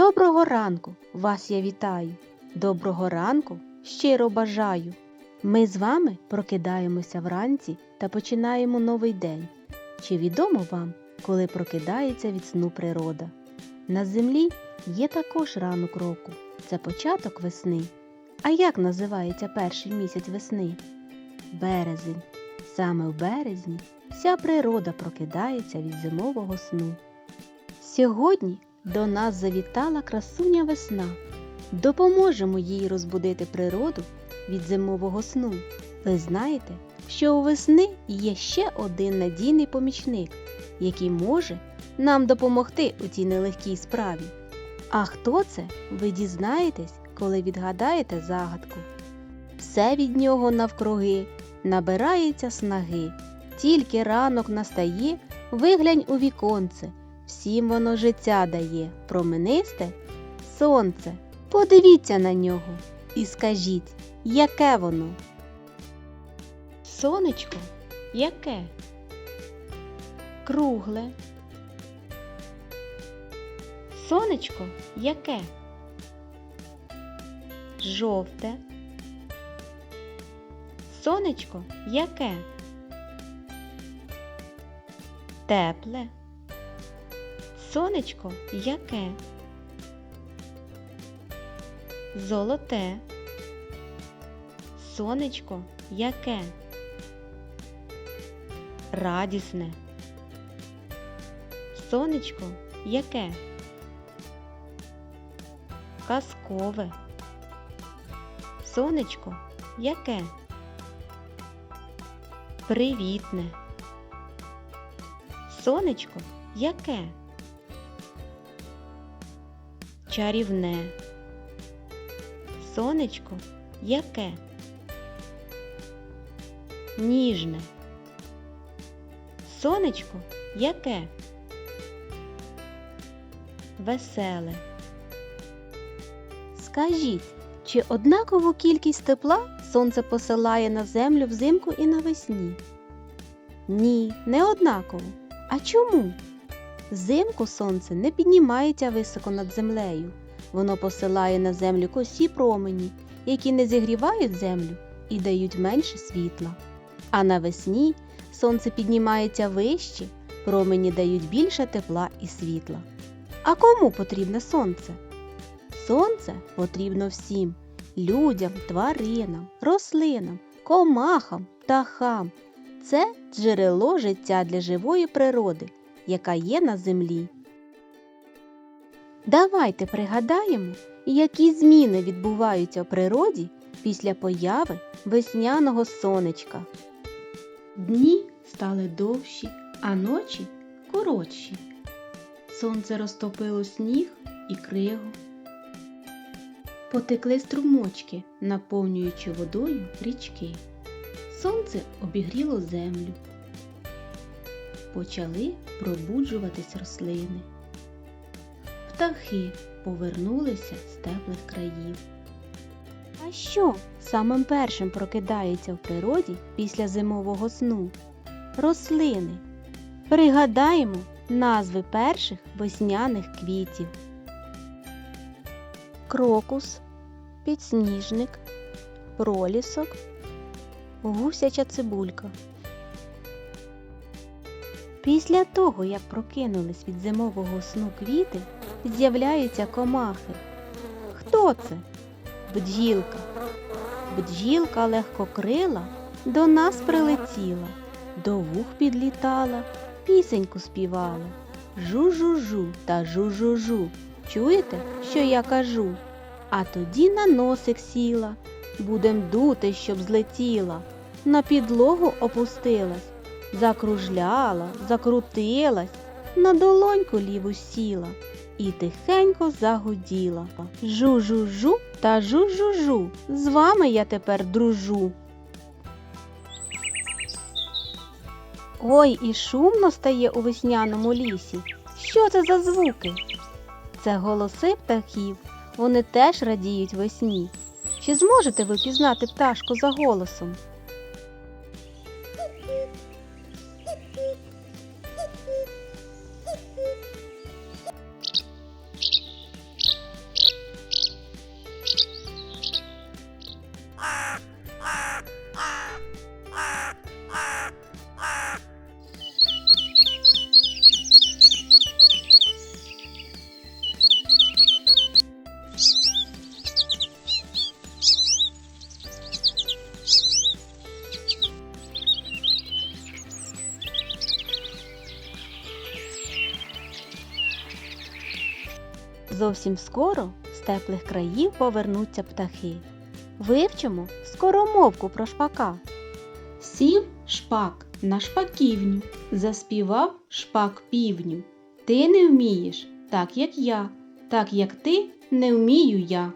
Доброго ранку! Вас я вітаю! Доброго ранку щиро бажаю! Ми з вами прокидаємося вранці та починаємо новий день. Чи відомо вам, коли прокидається від сну природа? На землі є також ранок року це початок весни. А як називається перший місяць весни? Березень. Саме в березні вся природа прокидається від зимового сну. Сьогодні до нас завітала красуня весна. Допоможемо їй розбудити природу від зимового сну. Ви знаєте, що у весни є ще один надійний помічник, який може нам допомогти у цій нелегкій справі. А хто це, ви дізнаєтесь, коли відгадаєте загадку. Все від нього навкруги набирається снаги. Тільки ранок настає, виглянь у віконце. Всім воно життя дає, променисте сонце. Подивіться на нього і скажіть, яке воно? Сонечко яке? Кругле. Сонечко яке? Жовте. Сонечко яке? Тепле. Сонечко яке? Золоте. Сонечко яке? Радісне. Сонечко яке? Казкове. Сонечко яке? Привітне. Сонечко яке? Чарівне. Сонечко яке? Ніжне. Сонечко яке? Веселе. Скажіть, чи однакову кількість тепла сонце посилає на землю взимку і навесні? Ні, не однаково. А чому? Взимку сонце не піднімається високо над землею. Воно посилає на землю косі промені, які не зігрівають землю і дають менше світла. А навесні сонце піднімається вище, промені дають більше тепла і світла. А кому потрібне сонце? Сонце потрібно всім людям, тваринам, рослинам, комахам, птахам. Це джерело життя для живої природи, яка є на землі. Давайте пригадаємо, які зміни відбуваються в природі після появи весняного сонечка. Дні стали довші, а ночі коротші. Сонце розтопило сніг і кригу. Потекли струмочки, наповнюючи водою річки. Сонце обігріло землю. Почали пробуджуватись рослини. Птахи повернулися з теплих країв. А що самим першим прокидається в природі після зимового сну? Рослини. Пригадаємо назви перших весняних квітів. Крокус, підсніжник, пролісок, гусяча цибулька. Після того, як прокинулись від зимового сну квіти, з'являються комахи. Хто це? Бджілка. Бджілка легкокрила до нас прилетіла, до вух підлітала, пісеньку співала. Жу-жу-жу та жу-жу-жу. Чуєте, що я кажу? А тоді на носик сіла, будем дути, щоб злетіла, на підлогу опустилась, закружляла, закрутилась, на долоньку ліву сіла і тихенько загуділа. Жу-жу-жу та жу-жу-жу, з вами я тепер дружу. Ой, і шумно стає у весняному лісі. Що це за звуки? Це голоси птахів. Вони теж радіють весні. Чи зможете ви пізнати пташку за голосом? Зовсім скоро з теплих країв повернуться птахи. Вивчимо скоромовку про шпака. Сів шпак на шпаківню, заспівав шпак півню. Ти не вмієш, так як я, так як ти не вмію я.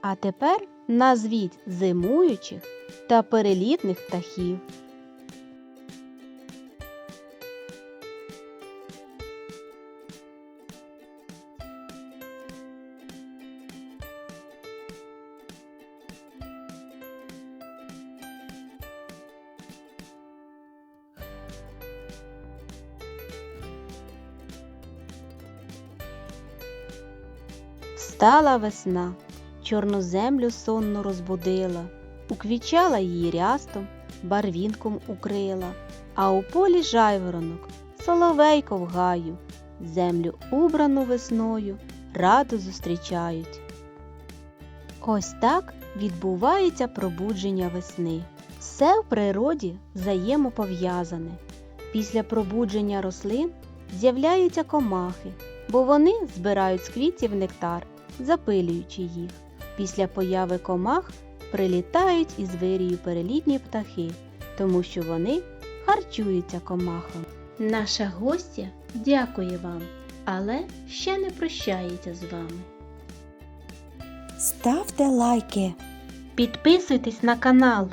А тепер назвіть зимуючих та перелітних птахів. Встала весна, чорну землю сонно розбудила, уквічала її рястом, барвінком укрила, а у полі жайворонок, соловейко в гаю, землю убрану весною, раду зустрічають. Ось так відбувається пробудження весни. Все в природі взаємопов'язане. Після пробудження рослин з'являються комахи, бо вони збирають з квітів нектар, запилюючи їх. Після появи комах прилітають із вирію перелітні птахи, тому що вони харчуються комахами. Наша гостя дякує вам, але ще не прощається з вами. Ставте лайки. Підписуйтесь на канал.